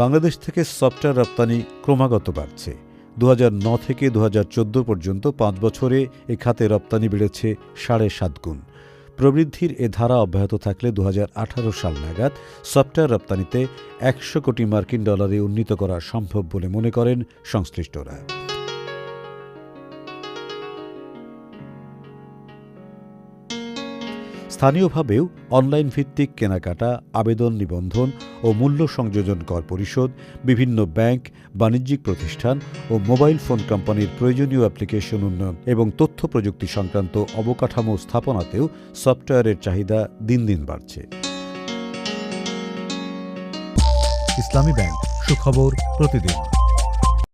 বাংলাদেশ থেকে সফটওয়্যার রপ্তানি ক্রমাগত বাড়ছে। দু থেকে দু হাজার চোদ্দ পর্যন্ত পাঁচ বছরে এ খাতে রপ্তানি বেড়েছে সাড়ে সাত গুণ। প্রবৃদ্ধির এ ধারা অব্যাহত থাকলে দু হাজার আঠারো সাল নাগাদ সফটওয়্যার রপ্তানিতে একশো কোটি মার্কিন ডলারে উন্নীত করা সম্ভব বলে মনে করেন সংশ্লিষ্টরা। স্থানীয়ভাবেও অনলাইন ভিত্তিক কেনাকাটা, আবেদন নিবন্ধন ও মূল্য সংযোজন কর পরিশোধ, বিভিন্ন ব্যাংক, বাণিজ্যিক প্রতিষ্ঠান ও মোবাইল ফোন কোম্পানির প্রয়োজনীয় অ্যাপ্লিকেশন উন্নয়ন এবং তথ্য প্রযুক্তি সংক্রান্ত অবকাঠামো স্থাপনাতেও সফটওয়্যারের চাহিদা দিন দিন বাড়ছে। ইসলামী ব্যাংক, সুখবর প্রতিদিন।